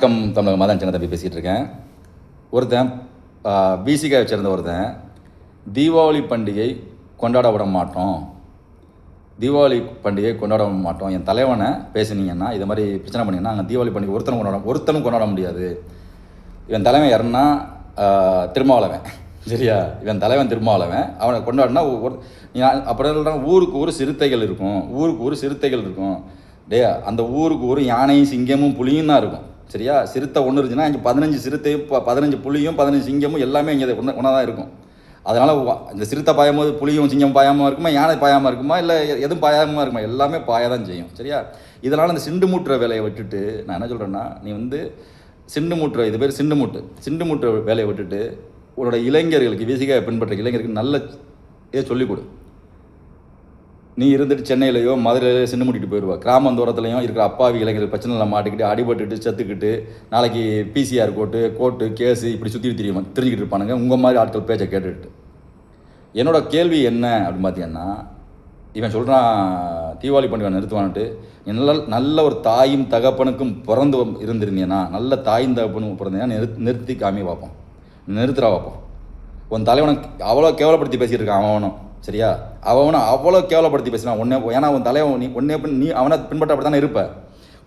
வணக்கம் தமிழக மாதான் சின்ன தம்பி பேசிகிட்டு இருக்கேன் ஒருத்தன் பிசிகாவை சேர்ந்த ஒருத்தன் தீபாவளி பண்டிகை கொண்டாட விட மாட்டோம். தீபாவளி பண்டிகை கொண்டாட விட மாட்டோம். என் தலைவனை பேசுனீங்கன்னா இது மாதிரி பிரச்சனை பண்ணிங்கன்னா அங்கே தீபாவளி பண்டிகை ஒருத்தனும் கொண்டாட ஒருத்தனும் கொண்டாட முடியாது. இவன் தலைவன் யாருன்னா திருமாவளவன். சரியா? இவன் தலைவன் திருமாவளவன். அவனை கொண்டாடினா ஒரு அப்படி அப்புறம் சொல்கிறான் ஊருக்கு ஊர் சிறுத்தைகள் இருக்கும். ஊருக்கு ஊர் சிறுத்தைகள் இருக்கும். டே அந்த ஊருக்கு ஊர் யானையும் சிங்கமும் புலியும் தான் இருக்கும். சரியா? சிறுத்தை ஒன்று இருந்துச்சுன்னா இங்கே பதினஞ்சு சிறுத்தையும் ப- பதினஞ்சு புளியும் பதினஞ்சு சிங்கமும் எல்லாமே இங்கே ஒன்று ஒன்றா தான் இருக்கும். அதனால் இந்த சிறுத்தை பாயும் போது சிங்கம் பாயாமல் இருக்குமா யானை பாயாமல் இருக்குமா இல்லை எதுவும் பாயாமல் இருக்குமா? எல்லாமே பாய தான் செய்யும் சரியா? இதனால் அந்த சிண்டு மூட்டுற வேலையை விட்டுட்டு நான் என்ன சொல்கிறேன்னா நீ வந்து சிண்டு மூட்டுற இது பேர் சிண்டு மூட்டு. சிண்டு மூட்டுற வேலையை விட்டுட்டு உன்னோட இளைஞர்களுக்கு வீசிக்காக பின்பற்ற இளைஞருக்கு நல்ல இதை சொல்லிக் கொடு. நீ இருந்துட்டு சென்னையிலையோ மதுரையிலையோ சின்ன மூட்டிட்டு போயிடுவா கிராமந்தோரத்துலையும் இருக்கிற அப்பாவி இளைஞர்கள் பிரச்சனையில் மாட்டிக்கிட்டு அடிபட்டுட்டு செத்துக்கிட்டு நாளைக்கு பிசிஆர் கோட்டு கோர்ட்டு கேஸு இப்படி சுற்றி தெரியுமா தெரிஞ்சுக்கிட்டு இருப்பானுங்க. உங்கள் மாதிரி ஆட்கள் பேச்சை கேட்டுட்டு என்னோட கேள்வி என்ன அப்படின்னு பார்த்தீங்கன்னா இவன் சொல்கிறான் தீபாவளி பண்டிகை நிறுத்துவான்ட்டு நல்ல நல்ல ஒரு தாயும் தகப்பனுக்கும் பிறந்து இருந்திருந்தீங்கன்னா நல்ல தாயும் தகப்பனும் பிறந்தீங்கன்னா நிறுத் நிறுத்தி காமி பார்ப்போம். நிறுத்துறா பார்ப்போம். உன் தலைவனை அவ்வளோ கேவலப்படுத்தி பேசிகிட்டு இருக்கான் அவனும். சரியா? அவனை அவ்வளோ கேவலப்படுத்தி பேசினான் ஒன்னே ஏன்னா உன் தலைவன் நீ உன்னே பின் நீ அவனை பின்பற்ற அப்படி தானே இருப்ப?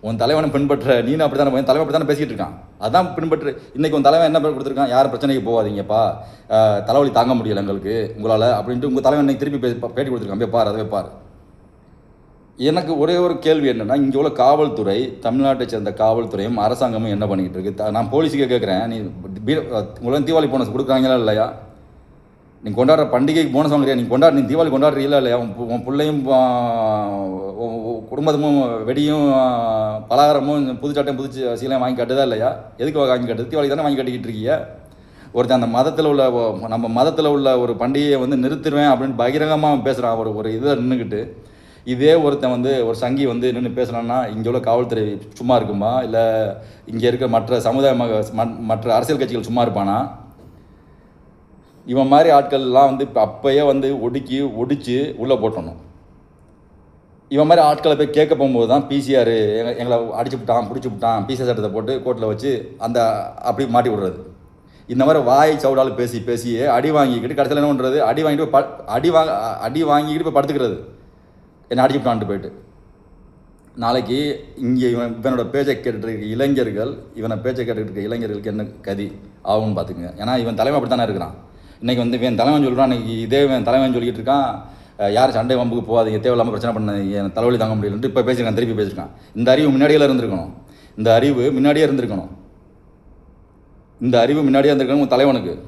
உன் தலைவனை பின்பற்ற நீனும் அப்படி தானே தலைவன் அப்படி தானே பேசிகிட்டு இருக்கான். அதான் பின்பற்று இன்றைக்கி உன் தலைவன் என்ன பேர் கொடுத்துருக்கான்? யார் பிரச்சனைக்கு போகாதீங்கப்பா. தலைவலி தாங்க முடியல எங்களுக்கு உங்களால் அப்படின்ட்டு உங்கள் தலைவன் இன்னைக்கு திருப்பி பே- பேட்டி கொடுத்துருக்கான். போய் பார் அதை பார். எனக்கு ஒரே ஒரு கேள்வி என்னென்னா இங்கே உள்ள காவல்துறை தமிழ்நாட்டை சேர்ந்த காவல்துறையும் அரசாங்கமும் என்ன பண்ணிக்கிட்டு இருக்கு? நான் போலீஸுக்கே கேட்குறேன் நீ பீ- உங்களுக்கு தீபாவளி போனஸ் கொடுக்குறாங்களா இல்லையா? நீ கொண்டாடுற பண்டிகைக்கு போனஸ் வாங்குறியா நீ கொண்டாடு நீ தீபாவளி கொண்டாடுறீங்களா இல்லையா உன் உன் பிள்ளையும் குடும்பத்தமும் குடும்பமும் வெடியும் பலகாரமும் புது சட்டையும் புது சீலையும் வாங்கி கட்டுதா இல்லையா? எதுக்கு வாங்கி கட்டுது? தீபாவளி தானே வாங்கி கட்டிக்கிட்டு இருக்கீங்க ஒருத்தன் அந்த மதத்தில் உள்ள நம்ம மதத்தில் உள்ள ஒரு பண்டிகையை வந்து நிறுத்திடுவேன் அப்படின்னு பகிரங்கமாக பேசுகிறான் ஒரு ஒரு இதை நின்றுக்கிட்டு இதே ஒருத்தன் வந்து ஒரு சங்கி வந்து நின்று பேசுனான்னா இங்கே உள்ள காவல்துறை சும்மா இருக்குமா? இல்லை இங்கே இருக்க மற்ற சமுதாய மக ம- மற்ற அரசியல் கட்சிகள் சும்மா இருப்பானா? இவன் மாதிரி ஆட்கள்லாம் வந்து இப்போ அப்பயே வந்து ஒடுக்கி ஒடிச்சு உள்ளே போட்டணும். இவன் மாதிரி ஆட்களை போய் கேட்க போகும்போது தான் பிசிஆர் எங்களை எங்களை அடிச்சு விட்டான் பிடிச்சி விட்டான் பிசிஆர் சட்டத்தை போட்டு கோர்ட்டில் வச்சு அந்த அப்படி மாட்டி விடுறது. இந்த மாதிரி வாய் சவுடால் பேசி பேசியே அடி வாங்கிக்கிட்டு கடைசியில் என்ன பண்ணுறது அடி வாங்கிட்டு போய் ப- அடி வாங்க அடி வாங்கிக்கிட்டு போய் படுத்துக்கிறது. என்னை அடிச்சு விட்டான்ட்டு போயிட்டு. நாளைக்கு இங்கே இவன் இவனோட பேச்சை கேட்டுட்டு இருக்க இளைஞர்கள் இவனை பேச்சை கேட்டுட்டு இருக்க இளைஞர்களுக்கு என்ன கதி? ஆகும்னு பார்த்துக்குங்க. ஏன்னா இவன் தலைமை அப்படி தானே இருக்கிறான். இன்றைக்கி வந்து என் தலைவன் சொல்கிறான் இன்றைக்கி இதே இவன் தலைவன் சொல்லிக்கிட்டு இருக்கான். யார் சண்டை வம்புக்கு போகாதீங்க தேவையில்லாமல் பிரச்சனை பண்ண என் தலைவலி தாங்க முடியலன்ட்டு இப்போ பேசியிருக்கான் திருப்பி பேசியிருக்கான். இந்த அறிவு முன்னாடியில் இருந்திருக்கணும். இந்த அறிவு முன்னாடியே இருந்திருக்கணும். இந்த அறிவு முன்னாடியே இருந்திருக்கணும் உங்கள் தலைவனுக்கு.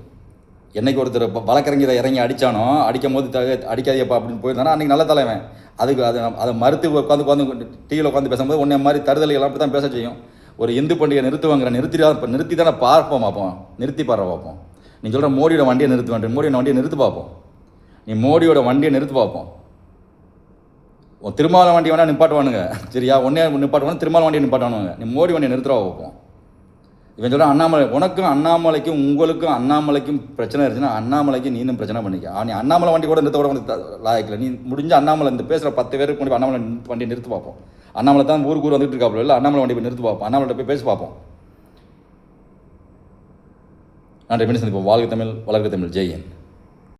என்னைக்கு ஒருத்தர் ப- வழக்கறிஞரை இறங்கி அடித்தானோ அடிக்கும் போது த அடிக்காதியப்பா அப்படின்னு போயிருந்தானா அன்றைக்கி நல்ல தலைவன். அதுக்கு அது அதை மறுத்து உட்காந்து உட்காந்து டிவியில் உட்காந்து பேசும்போது உன்னை மாதிரி தருதலைகள் அப்படி தான் பேச செய்யும். ஒரு இந்து பண்டிகை நிறுத்துவாங்கிற நிறுத்தி இப்போ நிறுத்தி தானே பார்ப்போம் பார்ப்போம். நிறுத்தி பாடுற பார்ப்போம். நீ சொல்கிற மோடியோட வண்டியை நிறுத்து வேண்டாம் மோடியோட வண்டியை நிறுத்து பார்ப்போம். நீ மோடியோட வண்டியை நிறுத்து பார்ப்போம். உன் திருமாவள வண்டி வேணால் நிப்பாட்டுவானுங்க. சரியா? ஒன்றே நிப்பாட்டுவானு திருமாவள வண்டியை நிப்பாட்டுவானுங்க. நீ மோடி வண்டியை நிறுத்துறா பார்ப்போம். இவன் சொல்கிறான் அண்ணாமலை உனக்கும் அண்ணாமலைக்கும் உங்களுக்கும் அண்ணாமலைக்கும் பிரச்சனை இருந்துச்சுன்னா அண்ணாமலைக்கு நீனும் பிரச்சனை பண்ணிக்க. நீ அண்ணாமலை வண்டி கூட நிறுத்த கூட உனக்கு லாயக்கில் நீ முடிஞ்ச அண்ணாமலை இந்த பேசுகிற பத்து பேருக்கு முன்னாடி அண்ணாமலை வண்டியை நிறுத்து பார்ப்போம். அண்ணாமலை தான் ஊருக்கு ஊர் வந்துட்டு இருக்காப்புல இல்லை? அண்ணாமலை வண்டி போய் நிறுத்து பார்ப்போம். அண்ணாமலை போய் பேசி பார்ப்போம். நன்றி. மீண்டும் சந்திப்போம். வாழ்க தமிழ் வளர்க தமிழ். ஜெயன்